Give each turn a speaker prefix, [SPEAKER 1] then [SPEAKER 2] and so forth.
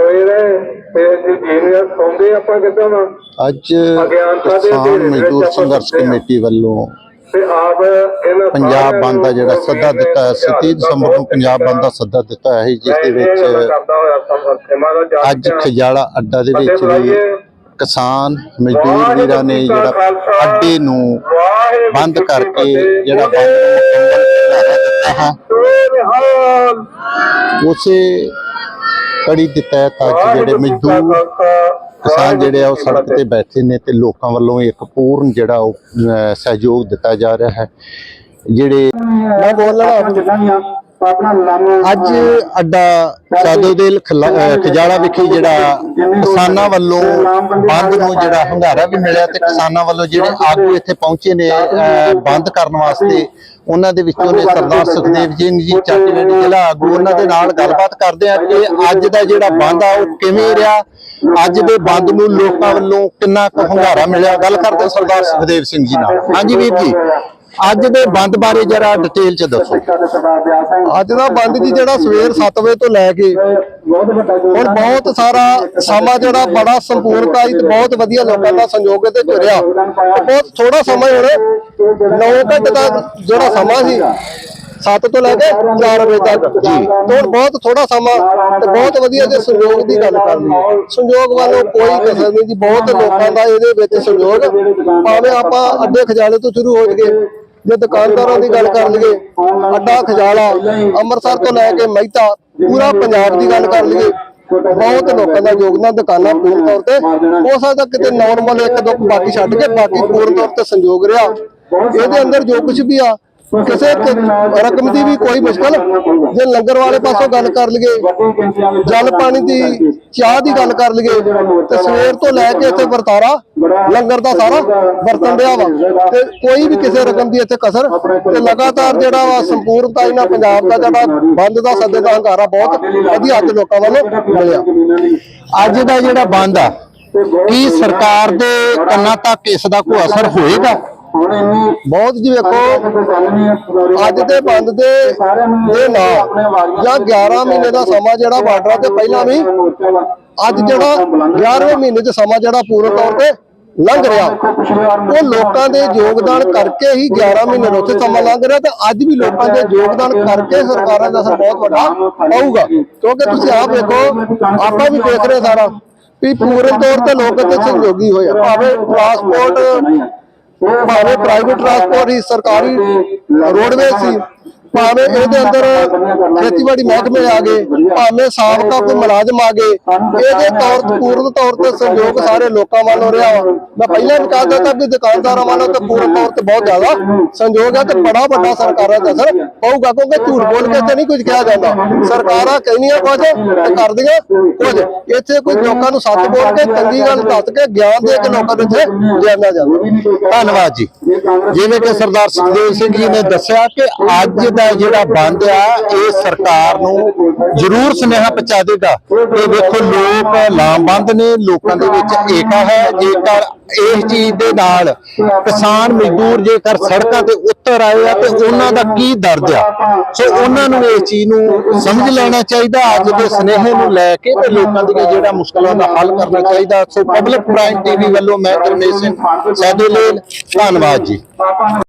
[SPEAKER 1] ਸੋਏ ਰਹੇ ਤੇ ਜੇ ਜੀਨੀਅਰ ਸੌਂਦੇ ਆਪਾਂ ਕਿੱਦਾਂ ਵਾ
[SPEAKER 2] ਅੱਜ ਕਿਸਾਨ ਮਜ਼ਦੂਰ ਸੰਘਰਸ਼। ਕਮੇਟੀ ਵੱਲੋਂ
[SPEAKER 1] ਤੇ ਆਪ ਇਹਨਾਂ
[SPEAKER 2] ਪੰਜਾਬ ਬੰਦ ਦਾ ਜਿਹੜਾ ਸੱਦਾ ਦਿੱਤਾ ਹੈ 30 ਦਸੰਬਰ ਨੂੰ ਪੰਜਾਬ ਬੰਦ ਦਾ ਸੱਦਾ ਦਿੱਤਾ ਹੈ ਜਿਸ ਦੇ ਵਿੱਚ ਅੱਜ ਖਜਾਲਾ ਅੱਡਾ ਦੇ ਵਿੱਚ ਵੀ। ਕਿਸਾਨ ਮਜ਼ਦੂਰ ਵੀਰਾਂ ਨੇ ਜਿਹੜਾ ਅੱਡੇ ਨੂੰ ਬੰਦ ਕਰਕੇ। ਜਿਹੜਾ ਬੰਦ ਨੂੰ ਮੁਕੰਮਲ ਹੈ। ਉਸੇ ਕੜੀ ਦੇ ਤਹਿਤ ਅੱਜ ਜਿਹੜੇ ਮਜ਼ਦੂਰ ਕਿਸਾਨ ਜਿਹੜੇ ਆ ਉਹ ਸੜਕ ਤੇ। ਬੈਠੇ ਨੇ ਤੇ ਲੋਕਾਂ ਵੱਲੋਂ ਇੱਕ ਪੂਰਨ ਜਿਹੜਾ ਉਹ ਸਹਿਯੋਗ ਦਿੱਤਾ ਜਾ ਰਿਹਾ ਹੈ। ਜਿਹੜੇ
[SPEAKER 3] ਮੈਂ ਬੋਲਣਾ
[SPEAKER 2] ਅੱਜ ਅੱਡਾ ਖਲਾ- ਅਹ, ਖਜਾਲਾ ਵਿਖੇ ਜਿਹੜਾ ਕਿਸਾਨਾਂ ਵੱਲੋਂ ਬੰਦ ਨੂੰ ਜਿਹੜਾ ਹੰਗਾਰਾ ਵੀ ਮਿਲਿਆ ਤੇ ਕਿਸਾਨਾਂ ਵੱਲੋਂ ਜਿਹੜੇ ਆਗੂ ਇੱਥੇ ਪਹੁੰਚੇ ਨੇ ਬੰਦ ਕਰਨ ਵਾਸਤੇ ਉਹਨਾਂ ਦੇ ਵਿੱਚੋਂ ਨੇ ਸਰਦਾਰ ਸੁਖਦੇਵ ਸਿੰਘ ਜੀ ਚਾਟੀਵਿੰਡ ਜ਼ਿਲ੍ਹਾ ਆਗੂ ਉਹਨਾਂ ਦੇ ਨਾਲ ਗੱਲਬਾਤ ਕਰਦੇ ਆ ਕਿ ਅੱਜ ਦਾ ਜਿਹੜਾ ਬੰਦ ਆ ਉਹ ਕਿਵੇਂ ਰਿਹਾ? ਅੱਜ ਦੇ ਬੰਦ ਨੂੰ ਲੋਕਾਂ ਵੱਲੋਂ ਕਿੰਨਾ ਕੁ ਹੰਗਾਰਾ ਮਿਲਿਆ? ਗੱਲ ਕਰਦੇ ਸਰਦਾਰ ਸੁਖਦੇਵ ਸਿੰਘ ਜੀ ਨਾਲ। ਹਾਂਜੀ ਵੀਰ ਜੀ। ਅੱਜ ਦੇ ਬੰਦ ਬਾਰੇ ਜਰਾ ਡਿਟੇਲ ਚ ਦੱਸੋ।
[SPEAKER 3] ਅੱਜ ਦਾ ਬੰਦ ਜੀ ਜਿਹੜਾ ਸਵੇਰ 7 ਵਜੇ ਤੋਂ ਲੈ ਕੇ ਹੁਣ ਬਹੁਤ ਸਾਰਾ ਸਮਾਂ ਜਿਹੜਾ ਬੜਾ ਸੰਪੂਰਨਤਾ ਤੇ ਬਹੁਤ ਵਧੀਆ ਲੋਕਾਂ ਦਾ ਸੰਯੋਗ ਤੇ ਜੁੜਿਆ ਬਹੁਤ ਥੋੜਾ ਸਮਾਂ ਹੁਣ 9 ਘੰਟੇ ਦਾ ਜਿਹੜਾ ਸਮਾਂ ਸੀ 7 ਤੋਂ ਲੈ ਕੇ 4 ਵਜੇ ਤੱਕ। ਜੀ। ਤੇ ਹੁਣ ਬਹੁਤ ਥੋੜਾ ਸਮਾਂ ਤੇ ਬਹੁਤ ਵਧੀਆ ਜੇ ਸੰਯੋਗ ਦੀ ਗੱਲ ਕਰ ਲਈ ਸੰਯੋਗ ਵੱਲੋਂ ਕੋਈ ਕਸਰ ਨਹੀਂ ਜੀ, ਬਹੁਤ ਲੋਕਾਂ ਦਾ ਇਹਦੇ ਵਿੱਚ ਸੰਯੋਗ। ਭਾਵੇਂ ਆਪਾਂ ਅੱਡੇ ਖਜਾਨੇ ਤੋਂ ਸ਼ੁਰੂ ਹੋ ਜਗੇ ਜੇ ਦੁਕਾਨਦਾਰਾਂ ਦੀ ਗੱਲ ਕਰ ਲਈਏ, ਅੱਡਾ ਖਜਾਲਾ, ਅੰਮ੍ਰਿਤਸਰ ਤੋਂ ਲੈ ਕੇ ਮਹਿਤਾ, ਪੂਰਾ ਪੰਜਾਬ ਦੀ ਗੱਲ ਕਰ ਲਈਏ, ਬਹੁਤ ਲੋਕਾਂ ਦਾ ਯੋਗਦਾਨ ਦੁਕਾਨਾਂ ਪੂਰਨ ਤੌਰ ਤੇ। ਹੋ ਸਕਦਾ ਕਿਤੇ ਨਾਰਮਲ ਇੱਕ ਦੋ ਬਾਕੀ ਛੱਡ ਕੇ ਬਾਕੀ ਪੂਰਨ ਤੌਰ ਤੇ ਸੰਯੋਗ ਰਿਹਾ। ਇਹਦੇ ਅੰਦਰ ਜੋ ਕੁਝ ਵੀ ਆ ਕਿਸੇ ਰਕਮ ਦੀ ਵੀ ਕੋਈ ਮੁਸ਼ਕਲ? ਜੇ ਲੰਗਰ ਵਾਲੇ ਪਾਸੋਂ ਗੱਲ ਕਰ ਲਈਏ ਜਲ ਪਾਣੀ ਦੀ ਚਾਹ ਦੀ ਗੱਲ ਕਰ ਲਈਏ ਤੇ ਸਵੇਰ ਤੋਂ ਲੈ ਕੇ ਇੱਥੇ ਵਰਤਾਰਾ ਲੰਗਰ ਦਾ ਸਾਰਾ ਵਰਤਣ ਡਿਆ ਵਾ। ਤੇ ਕੋਈ ਵੀ ਕਿਸੇ ਰਕਮ ਦੀ ਇੱਥੇ ਕਸਰ ਤੇ ਲਗਾਤਾਰ ਜਿਹੜਾ ਵਾ ਸੰਪੂਰਨਤਾ ਇਹਨਾਂ ਪੰਜਾਬ ਦਾ ਜਿਹੜਾ ਬੰਦ ਦਾ ਸੱਦੇ ਦਾ ਹੰਗਾਰਾ ਬਹੁਤ ਵਧੀਆ ਅੱਜ ਲੋਕਾਂ ਵੱਲੋਂ ਮਿਲਿਆ।
[SPEAKER 2] ਅੱਜ ਦਾ ਜਿਹੜਾ ਬੰਦ ਆ ਕੀ ਸਰਕਾਰ ਦੇ ਕੰਨਾਂ ਤੱਕ ਇਸ ਦਾ ਕੋਈ ਅਸਰ ਹੋਏਗਾ?
[SPEAKER 3] ਬਹੁਤ ਜੀ ਵੇਖੋ ਅੱਜ ਦੇ ਬੰਦ ਦੇ ਦੇ ਨਾਲ ਜਾਂ 11 ਮਹੀਨੇ ਦਾ ਸਮਾਂ ਜਿਹੜਾ ਬਾਰਡਰਾਂ ਤੇ ਪਹਿਲਾਂ ਵੀ ਅੱਜ ਜਿਹੜਾ 11ਵੇਂ ਮਹੀਨੇ ਚ ਸਮਾਂ ਜਿਹੜਾ ਪੂਰਨ ਤੌਰ ਤੇ ਲੰਘ ਰਿਹਾ। ਉਹ ਲੋਕਾਂ ਦੇ ਯੋਗਦਾਨ ਕਰਕੇ ਹੀ 11 ਮਹੀਨੇ ਉੱਥੇ ਸਮਾਂ ਲੰਘ ਰਿਹਾ ਤੇ ਅੱਜ ਵੀ ਲੋਕਾਂ ਦੇ ਯੋਗਦਾਨ ਕਰਕੇ ਸਰਕਾਰਾਂ ਦਾ ਅਸਰ ਬਹੁਤ ਵੱਡਾ ਆਊਗਾ ਕਿਉਂਕਿ ਤੁਸੀਂ ਆਪ ਵੇਖੋ ਆਪਾਂ ਵੀ ਦੇਖ ਰਹੇ ਸਾਰਾ ਵੀ ਪੂਰਨ ਤੌਰ ਤੇ ਲੋਕ ਇੱਥੇ ਸਹਿਯੋਗੀ ਹੋਏ ਆ। ਭਾਵੇਂ ਟਰਾਂਸਪੋਰਟ ਭਾਵੇਂ ਪ੍ਰਾਈਵੇਟ ਟਰਾਂਸਪੋਰਟ ਹੀ ਸਰਕਾਰੀ ਰੋਡਵੇਜ਼ ਸੀ। ਭਾਵੇਂ ਇਹਦੇ ਅੰਦਰ ਖੇਤੀਬਾੜੀ ਮਹਿਕਮੇ ਆ ਗਏ ਭਾਵੇਂ ਸਾਬਕਾ ਕੋਈ ਮੁਲਾਜ਼ਮ ਆ ਗਏ ਇਹਦੇ ਤੌਰ ਤੇ ਪੂਰਨ ਤੌਰ ਤੇ ਸਹਿਯੋਗ ਸਾਰੇ ਲੋਕਾਂ ਵੱਲੋਂ ਰਿਹਾ ਵਾ। ਮੈਂ ਪਹਿਲਾਂ ਵੀ ਕਹਿ ਦਿੱਤਾ ਵੀ ਦੁਕਾਨਦਾਰਾਂ ਵੱਲੋਂ ਤੇ ਪੂਰਨ ਤੌਰ ਤੇ ਬਹੁਤ ਜ਼ਿਆਦਾ ਸੰਯੋਗ ਹੈ ਤੇ ਬੜਾ ਵੱਡਾ ਸਰਕਾਰਾਂ ਦਾ ਅਸਰ ਪਊਗਾ ਕਿਉਂਕਿ ਝੂਠ ਬੋਲ ਕੇ ਤੇ ਨਹੀਂ ਕੁਝ ਕਿਹਾ ਜਾਂਦਾ। ਸਰਕਾਰਾਂ ਕਹਿੰਦੀਆਂ ਕੁਝ ਤੇ ਕਰਦੀਆਂ ਕੁਝ। ਇੱਥੇ ਕੋਈ ਲੋਕਾਂ ਨੂੰ ਸੱਚ ਬੋਲ ਕੇ ਚੰਗੀ ਗੱਲ ਦੱਸ ਕੇ ਗਿਆਨ ਦੇ ਕੇ ਲੋਕਾਂ ਨੂੰ ਇੱਥੇ ਲਿਆਂਦਾ ਜਾਂਦਾ।
[SPEAKER 2] ਧੰਨਵਾਦ ਜੀ। ਜਿਵੇਂ ਕਿ ਸਰਦਾਰ ਸੁਖਦੇਵ ਸਿੰਘ ਜੀ ਨੇ ਦੱਸਿਆ ਕਿ ਅੱਜ ਦਾ ਜਿਹੜਾ ਬੰਦ ਆ, ਇਹ ਸਰਕਾਰ ਨੂੰ ਜ਼ਰੂਰ ਸੁਨੇਹਾ ਪਹੁੰਚਾ ਦੇਗਾ ਕਿ ਵੇਖੋ, ਲੋਕ ਲਾਮਬੰਦ ਨੇ, ਲੋਕਾਂ ਦੇ ਵਿੱਚ ਏਕਾ ਹੈ। ਜੇਕਰ ਇਸ ਚੀਜ਼ ਦੇ ਨਾਲ ਕਿਸਾਨ ਮਜ਼ਦੂਰ ਜੇਕਰ ਸੜਕਾਂ ਤੇ ਉਤਰ ਆਏ ਆ, ਤੇ ਉਹਨਾਂ ਦਾ ਕੀ ਦਰਦ ਆ? ਸੋ ਉਹਨਾਂ ਨੂੰ ਇਸ ਚੀਜ਼ ਨੂੰ ਸਮਝ ਲੈਣਾ ਚਾਹੀਦਾ, ਅੱਜ ਦੇ ਸੁਨੇਹੇ ਨੂੰ ਲੈ ਕੇ ਤੇ ਲੋਕਾਂ ਦੀਆਂ ਜਿਹੜਾ ਮੁਸ਼ਕਲਾਂ ਦਾ ਹੱਲ ਕਰਨਾ ਚਾਹੀਦਾ। ਸੋ ਪਬਲਿਕ ਪ੍ਰਾਈਮ ਟੀਵੀ ਵੱਲੋਂ ਮੈਂ ਕਰਮੇਸ਼ ਸਿੰਘ ਸਾਡੇਲੇਲ ਧੰਨਵਾਦ ਜੀ।